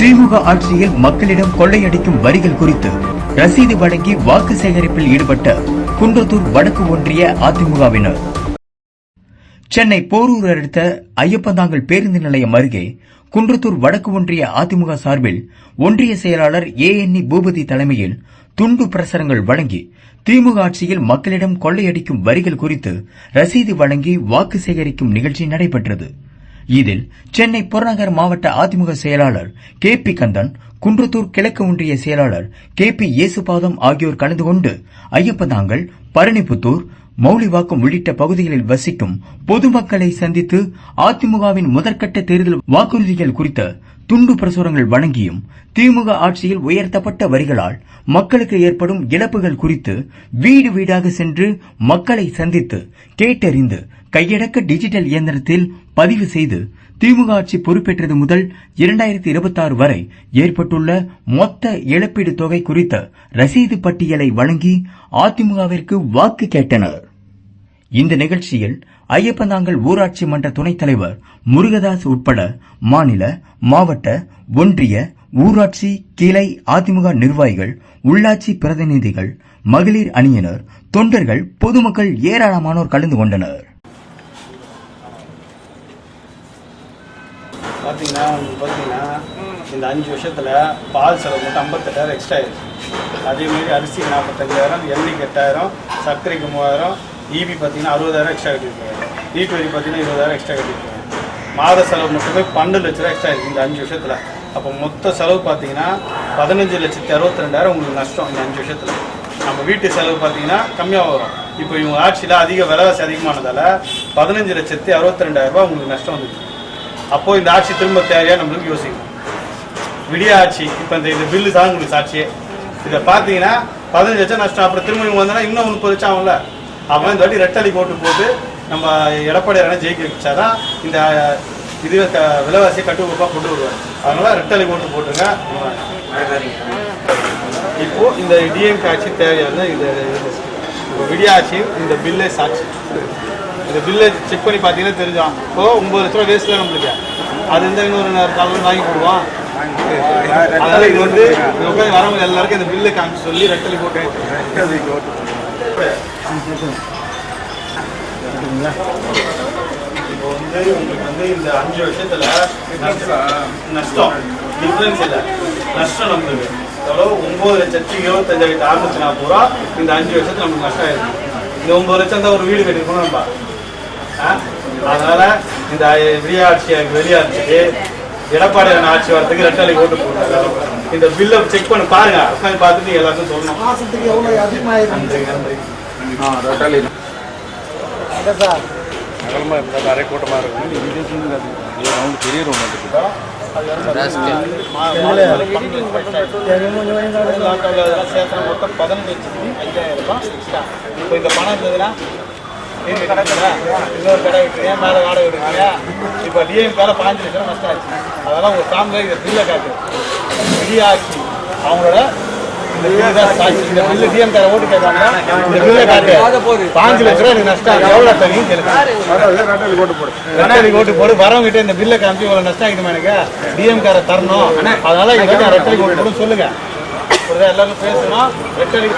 திமுக ஆட்சியில் மக்களிடம் கொள்ளையடிக்கும் வரிகள் குறித்து ரசீது வழங்கி வாக்கு சேகரிப்பில் ஈடுபட்ட குன்றத்தூர் வடக்கு ஒன்றிய அதிமுகவினர். சென்னை போரூர் அடுத்த ஐயப்பந்தாங்கல் பேருந்து நிலையம் அருகே குன்றத்தூர் வடக்கு ஒன்றிய அதிமுக சார்பில் ஒன்றிய செயலாளர் ஏ என் பூபதி தலைமையில் துண்டு பிரசரங்கள் வழங்கி திமுக ஆட்சியில் மக்களிடம் கொள்ளையடிக்கும் வரிகள் குறித்து ரசீது வழங்கி வாக்கு சேகரிக்கும் நிகழ்ச்சி நடைபெற்றது. இதில் சென்னை புறநகர் மாவட்ட அதிமுக செயலாளர் கே பி கந்தன் குன்றத்தூர் கிழக்கு ஒன்றிய செயலாளர் கே பி இயேசுபாதம் ஆகியோர் கலந்து கொண்டு ஐயப்பதாங்கல் பழனிபுத்தூர் மௌலிவாக்கம் உள்ளிட்ட பகுதிகளில் வசிக்கும் பொதுமக்களை சந்தித்து அதிமுகவின் முதற்கட்ட தேர்தல் வாக்குறுதிகள் குறித்த துண்டு பிரசுரங்கள் வழங்கியும் திமுக ஆட்சியில் உயர்த்தப்பட்ட வரிகளால் மக்களுக்கு ஏற்படும் இழப்புகள் குறித்து வீடு வீடாக சென்று மக்களை சந்தித்து கேட்டறிந்து கையடக்க டிஜிட்டல் இயந்திரத்தில் பதிவு செய்து திமுக ஆட்சி பொறுப்பேற்றது முதல் இரண்டாயிரத்தி இருபத்தாறு வரை ஏற்பட்டுள்ள மொத்த இழப்பீடு தொகை குறித்த ரசீது பட்டியலை வழங்கி அதிமுகவிற்கு வாக்கு கேட்டனர். இந்த நிகழ்ச்சியில் ஐயப்பந்தாங்கல் ஊராட்சி மன்ற துணைத் தலைவர் முருகதாஸ் உட்பட மாநில மாவட்ட ஒன்றிய ஊராட்சி கிளை அதிமுக நிர்வாகிகள் உள்ளாட்சி பிரதிநிதிகள் மகளிர் அணியினர் தொண்டர்கள் பொதுமக்கள் ஏராளமானோர் கலந்து கொண்டனர். பார்த்தீங்கன்னா பார்த்தீங்கன்னா இந்த அஞ்சு வருஷத்தில் பால் செலவு மட்டும் ஐம்பத்தெட்டாயிரம் எக்ஸ்ட்ரா ஆயிடுச்சு. அதேமாரி அரிசி நாற்பத்தஞ்சாயிரம் எண்ணெய்க்கு எட்டாயிரம் சர்க்கரைக்கு மூவாயிரம் ஈபி பார்த்தீங்கன்னா அறுபதாயிரம் எக்ஸ்ட்ரா கட்டியிருக்காங்க. வீட்டு வரி பார்த்தீங்கன்னா இருபதாயிரம் எக்ஸ்ட்ரா கட்டியிருக்காங்க. மாத செலவு மட்டுமே பன்னெண்டு லட்ச ரூபா எக்ஸ்ட்ரா இருக்குது இந்த அஞ்சு வருஷத்தில். அப்போ மொத்த செலவு பார்த்தீங்கன்னா பதினஞ்சு லட்சத்தி அறுபத்தி ரெண்டாயிரம் உங்களுக்கு நஷ்டம் இந்த அஞ்சு வருஷத்தில். நம்ம வீட்டு செலவு பார்த்தீங்கன்னா கம்மியாக வரும். இப்போ இவங்க ஆட்சியில் அதிக விலைவாசி அதிகமானதால் பதினஞ்சு லட்சத்தி அறுபத்தி ரெண்டாயிரம் ரூபாய் உங்களுக்கு நஷ்டம் வந்துருக்கு அப்போது இந்த ஆட்சி திரும்ப தேவையாக நம்மளுக்கு யோசிக்கணும். விடிய ஆட்சி இப்போ இந்த இந்த பில்லு தான் உங்களுக்கு சாட்சியே இதை பார்த்தீங்கன்னா பதினஞ்சு லட்சம் நஷ்டம். அப்புறம் திரும்ப இவங்க வந்தோன்னா இன்னும் முப்பது லட்சம் ஆகும்ல. அவன் இந்த வாட்டி ரெட்டலி போட்டு போட்டு நம்ம எடப்பாடியாரனை ஜெயிக்க வச்சாதான் இந்த இது க விலைவாசியை கட்டுக்கோப்பாக கொண்டு வருவார். அதனால் ரெட்டலி போட்டு போட்டுருங்க. இப்போது இந்த டிஎம்கே ஆட்சி தேவையான இந்த இப்போ விடிய ஆட்சி இந்த பில்லே சாட்சி. இந்த பில்லை செக் பண்ணி பார்த்தீங்கன்னா தெரிஞ்சோம் இப்போ ஒம்பது லட்ச ரூபா வேஸ்ட்ல நம்மளுக்கு. அது இருந்தால் இன்னொரு காலம் வாங்கி போடுவோம். அதனால இது வந்து உட்காந்து வரவங்க எல்லாருக்கும் இந்த பில்லை காமிச்சு சொல்லி ரெட்டலி போட்டு இப்போ வந்து உங்களுக்கு வந்து இந்த அஞ்சு வருஷத்துல நஷ்டம். டிஃப்ரென்ஸ் இல்லை. நஷ்டம் நம்மளுக்கு. எவ்வளோ? ஒம்பது லட்சத்தி இருபத்தஞ்சாயிரத்தி அறுநூத்தி நாற்பது ரூபா. இந்த அஞ்சு வருஷத்துல நமக்கு நஷ்டம் ஆயிருக்கு. இந்த ஒன்பது லட்சம் தான் ஒரு வீடு கட்டிருக்கணும் நம்ம. ஆ? அதனால இந்த விடிய ஆட்சி வெளியாட்சிக்கு எடப்பாடியான ஆட்சி வரதுக்கு ரெட்டலை ஓட்டு போட்டாங்க இந்த பில்லை செக் பண்ணி பாருங்க. உட்காந்து பார்த்துட்டு எல்லாருக்கும் சொல்லணும். மாசத்துக்கு எவ்வளவு அதிகமாயிருக்கு? நன்றி நன்றி அகலமாக இருந்தால் நிறைய கூட்டமாக இருக்கும். இது அவங்களுக்கு பெரிய ரூம் இருக்குது மொத்தம் பதினஞ்சு ஐயாயிரம் ரூபாய் இப்போ இந்த பணம் இருந்ததுன்னா நீங்க கடை இருக்குதா? இன்னொரு கடை விட்டுருங்க மேலே வாடகை விட்டுருங்க. இப்போ டிஎம் கால பாஞ்சு லட்சம் நஷ்டம் ஆச்சு. அதெல்லாம் உங்க சாமியில் இந்த பில்லை காட்டு. விடியாட்சி அவங்களோட இந்த டிஎம் கார ஓட்டு கேட்காங்க இந்த பில்லை காட்டு பாஞ்சு லட்ச ரூபா எனக்கு நஷ்டம் ஆகுது. எவ்வளோ தெரியும் கேளுங்க ரெண்டாயிரம் ஓட்டு போடு வரவங்கிட்ட இந்த பில்லை காமிச்சு இவ்வளோ நஷ்டம் ஆகிடுமா எனக்கு டிஎம் கார தரணும் அதனால இங்க வந்து ரெட்டலி ஓட்டு போடும் சொல்லுங்க எல்லாரும் பேசணும் ரெட்டலி